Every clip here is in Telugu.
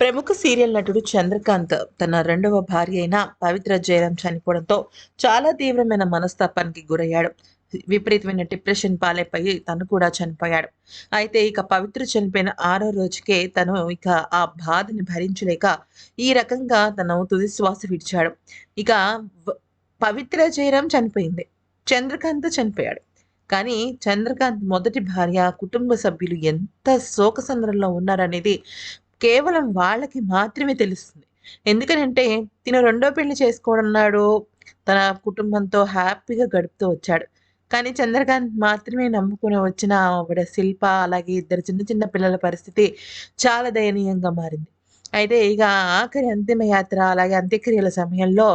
ప్రముఖ సీరియల్ నటుడు చంద్రకాంత్ తన రెండవ భార్య అయిన పవిత్ర జయరాం చనిపోవడంతో చాలా తీవ్రమైన మనస్తాపానికి గురయ్యాడు. విపరీతమైన డిప్రెషన్ పాలైపోయి తను కూడా చనిపోయాడు. అయితే ఇక పవిత్ర చనిపోయిన ఆరో రోజుకే తను ఇక ఆ బాధని భరించలేక ఈ రకంగా తను తుది శ్వాస విడిచాడు. ఇక పవిత్ర జయరాం చనిపోయింది. చంద్రకాంత్ చనిపోయాడు. కానీ చంద్రకాంత్ మొదటి భార్య కుటుంబ సభ్యులు ఎంత శోకసంద్రంలో ఉన్నారనేది కేవలం వాళ్ళకి మాత్రమే తెలుస్తుంది. ఎందుకనంటే తిన రెండో పెళ్ళి చేసుకోవడన్నాడు తన కుటుంబంతో హ్యాపీగా గడుపుతూ వచ్చాడు. కానీ చంద్రకాంత్ మాత్రమే నమ్ముకుని వచ్చిన ఆవిడ శిల్ప అలాగే ఇద్దరు చిన్న చిన్న పిల్లల పరిస్థితి చాలా దయనీయంగా మారింది. అయితే ఇక ఆఖరి అంతిమయాత్ర అలాగే అంత్యక్రియల సమయంలో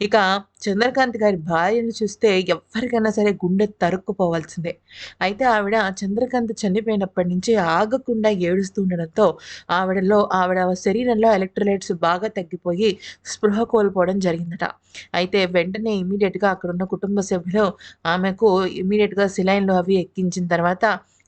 ఇక చంద్రకాంత్ గారి భార్యను చూస్తే ఎవరికైనా సరే గుండె తరుక్కుపోవాల్సిందే. అయితే ఆవిడ చంద్రకాంత్ చనిపోయినప్పటి నుంచి ఆగకుండా ఏడుస్తూ ఉండడంతో ఆవిడలో ఆవిడ శరీరంలో ఎలక్ట్రోలైట్స్ బాగా తగ్గిపోయి స్పృహ కోల్పోవడం జరిగిందట. అయితే వెంటనే ఇమీడియట్గా అక్కడ ఉన్న కుటుంబ సభ్యులు ఆమెకు ఇమీడియట్గా సిలైన్లు అవి ఎక్కించిన తర్వాత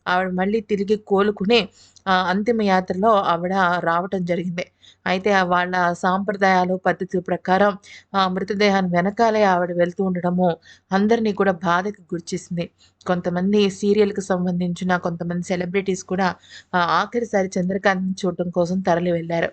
ఆవిడ మళ్ళీ తిరిగి కోలుకుని అంతిమయాత్రలో అంతిమ యాత్రలో ఆవిడ రావటం జరిగింది. అయితే వాళ్ళ సాంప్రదాయాలు పద్ధతుల ప్రకారం ఆ మృతదేహాన్ని వెనకాలే ఆవిడ వెళ్తూ ఉండడము అందరినీ కూడా బాధకు గురిచేసింది. కొంతమంది సీరియల్కి సంబంధించిన కొంతమంది సెలబ్రిటీస్ కూడా ఆఖరిసారి చంద్రకాంత్ చూడటం కోసం తరలి వెళ్ళారు.